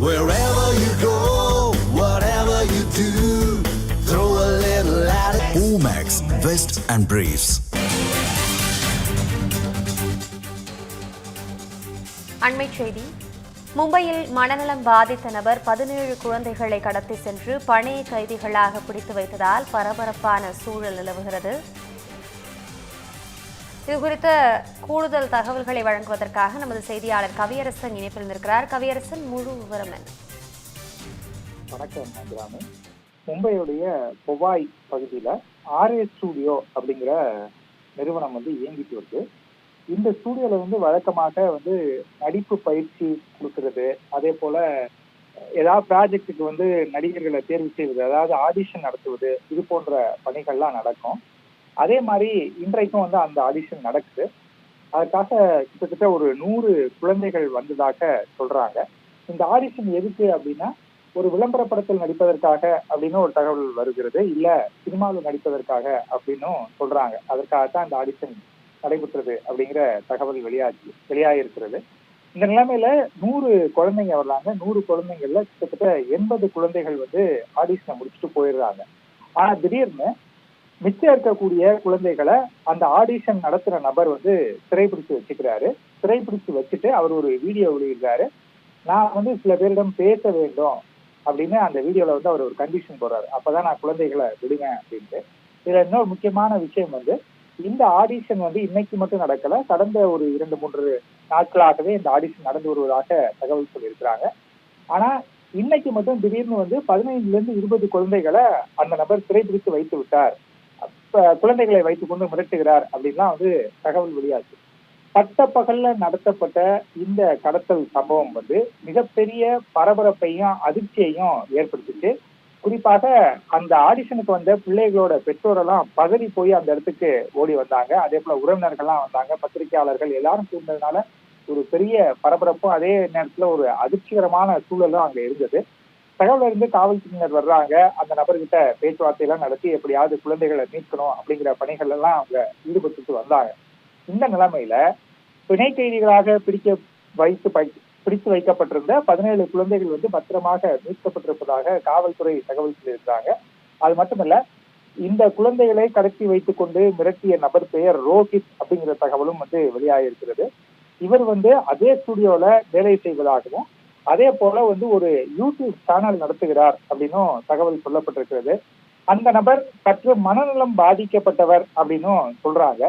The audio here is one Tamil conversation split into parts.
Wherever you go, whatever you do, throw a little at it. Omax, Vest and Briefs. அண்மைச் செய்தி மும்பையில் மனநலம் பாதித்த நபர் பதினேழு குழந்தைகளை கடத்தி சென்று பணைய கைதிகளாக பிடித்து வைத்ததால் பரபரப்பான சூழல் நிலவுகிறது இது குறித்த கூடுதல் தகவல்களை வழங்குவதற்காக நமது செய்தியாளர் கவியரசன் இணைப்பில் இருக்கிறார். கவியரசன் முழு விவரம் என்ன? வணக்கம் மும்பையுடைய பொவாய் பகுதியில் ஆர்ஏ ஸ்டூடியோ அப்படிங்கிற நிறுவனம் வந்து இயங்கிட்டு வருது இந்த ஸ்டூடியோல வந்து வழக்கமாக வந்து நடிப்பு பயிற்சி கொடுக்கறது அதே போல ஏதாவது ப்ராஜெக்ட்டுக்கு வந்து நடிகர்களை தேர்வு செய்வது அதாவது ஆடிஷன் நடத்துவது இது போன்ற பணிகள்லாம் நடக்கும். அதே மாதிரி இன்றைக்கும் வந்து அந்த ஆடிஷன் நடக்குது. அதுக்காக கிட்டத்தட்ட ஒரு நூறு குழந்தைகள் வந்ததாக சொல்றாங்க. இந்த ஆடிஷன் எதுக்கு அப்படின்னா ஒரு விளம்பர படத்தில் நடிப்பதற்காக அப்படின்னு ஒரு தகவல் வருகிறது. இல்ல சினிமாவில் நடிப்பதற்காக அப்படின்னும் சொல்றாங்க. அதற்காகத்தான் இந்த ஆடிஷன் நடைபெற்றது அப்படிங்கிற தகவல் வெளியாகி வெளியாகிருக்கிறது இந்த நிலைமையில நூறு குழந்தைங்க வர்றாங்க. நூறு குழந்தைங்கள்ல கிட்டத்தட்ட எண்பது குழந்தைகள் வந்து ஆடிஷனை முடிச்சுட்டு போயிடுறாங்க. ஆனா திடீர்னு மிச்சம் இருக்கக்கூடிய குழந்தைகளை அந்த ஆடிஷன் நடத்துற நபர் வந்து சிறைபிடிச்சு வச்சுக்கிறாரு. சிறைபிடிச்சு வச்சுட்டு அவர் ஒரு வீடியோ வெளியிடுறாரு. நான் வந்து சில பேரிடம் பேச வேண்டும் அப்படின்னு அந்த வீடியோல வந்து அவர் ஒரு கண்டிஷன் போடுறாரு. அப்பதான் நான் குழந்தைகளை விடுவேன் அப்படின்ட்டு. இதுல இன்னொரு முக்கியமான விஷயம் வந்து இந்த ஆடிஷன் வந்து இன்னைக்கு மட்டும் நடக்கல. கடந்த ஒரு இரண்டு மூன்று நாட்களாகவே இந்த ஆடிஷன் நடந்து வருவதாக தகவல் சொல்லியிருக்கிறாங்க. ஆனா இன்னைக்கு மட்டும் திடீர்னு வந்து பதினைந்துல இருந்து இருபது குழந்தைகளை அந்த நபர் சிறைபிடித்து வைத்து விட்டார். குழந்தைகளை வைத்துக் கொண்டு மிரட்டுகிறார் அப்படின்லாம் வந்து தகவல் வெளியாச்சு. பட்ட பகல்ல நடத்தப்பட்ட இந்த கடத்தல் சம்பவம் வந்து மிகப்பெரிய பரபரப்பையும் அதிர்ச்சியையும் ஏற்படுத்திட்டு குறிப்பாக அந்த ஆடிஷனுக்கு வந்த பிள்ளைகளோட பெற்றோரெல்லாம் பதறி போய் அந்த இடத்துக்கு ஓடி வந்தாங்க. அதே போல உறவினர்கள்லாம் வந்தாங்க. பத்திரிகையாளர்கள் எல்லாரும் கூர்ந்ததுனால ஒரு பெரிய பரபரப்பும் அதே நேரத்துல ஒரு அதிர்ச்சிகரமான சூழலும் அங்க இருந்தது. தகவல் இருந்து காவல்துறையினர் வர்றாங்க. அந்த நபர்கிட்ட பேச்சுவார்த்தை எல்லாம் நடத்தி எப்படியாவது குழந்தைகளை மீட்கணும் அப்படிங்கிற பணிகள் எல்லாம் அவங்க ஈடுபட்டு வந்தாங்க. இந்த நிலைமையில பிணை கைதிகளாக பிடிக்க வைத்து பை- பிடித்து வைக்கப்பட்டிருந்த பதினேழு குழந்தைகள் வந்து பத்திரமாக மீட்கப்பட்டிருப்பதாக காவல்துறை தகவல் சொல்லியிருக்காங்க அது மட்டுமல்ல இந்த குழந்தைகளை கடத்தி வைத்துக் கொண்டு மிரட்டிய நபர் பெயர் ரோஹித் அப்படிங்கிற தகவலும் வந்து வெளியாகியிருக்கிறது. இவர் வந்து அதே ஸ்டுடியோல வேலை செய்வதாகவும் அதே போல வந்து ஒரு யூடியூப் சேனல் நடத்துகிறார் அப்படின்னும் தகவல் சொல்லப்பட்டிருக்கிறது. அந்த நபர் சற்று மனநலம் பாதிக்கப்பட்டவர் அப்படின்னும் சொல்றாங்க.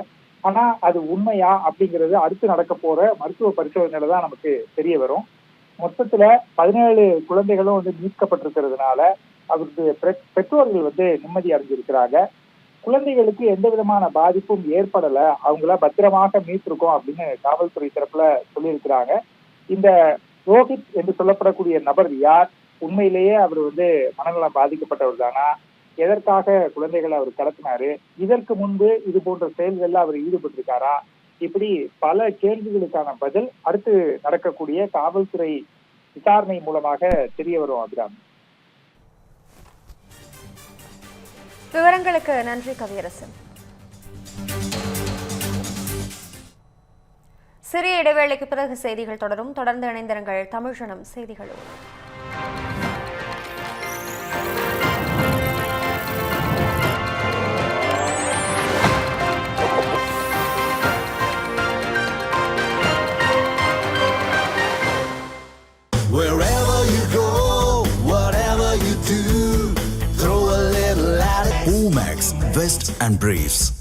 ஆனா அது உண்மையா அப்படிங்கிறது அடுத்து நடக்க போற மருத்துவ பரிசோதனையில தான் நமக்கு தெரிய வரும். மொத்தத்துல பதினேழு குழந்தைகளும் வந்து மீட்கப்பட்டிருக்கிறதுனால அவருக்கு பெற்றோர்கள் வந்து நிம்மதி அடைஞ்சிருக்கிறாங்க. குழந்தைகளுக்கு எந்த விதமான பாதிப்பும் ஏற்படல. அவங்கள பத்திரமாக மீட்டிருக்கோம் அப்படின்னு காவல்துறை தரப்புல சொல்லியிருக்கிறாங்க. இந்த ரோஹித் என்று சொல்லப்படக்கூடிய நபர் யார்? உண்மையிலேயே அவர் வந்து மனநலம் பாதிக்கப்பட்டவர் தானா? எதற்காக குழந்தைகளை அவர் கடத்தினாரு? இதற்கு முன்பு இது போன்ற செயல்கள்ல அவர் ஈடுபட்டிருக்காரா? இப்படி பல கேள்விகளுக்கான பதில் அடுத்து நடக்கக்கூடிய காவல்துறை விசாரணை மூலமாக தெரிய வரும் அபிராமி. விவரங்களுக்கு நன்றி கவியரசன். சிறிய இடைவேளைக்கு பிறகு செய்திகள் தொடரும் தொடர்ந்து இணைந்திருங்கள் தமிழ்ஜனம் செய்திகளோடு it. Omax, Vest and Briefs.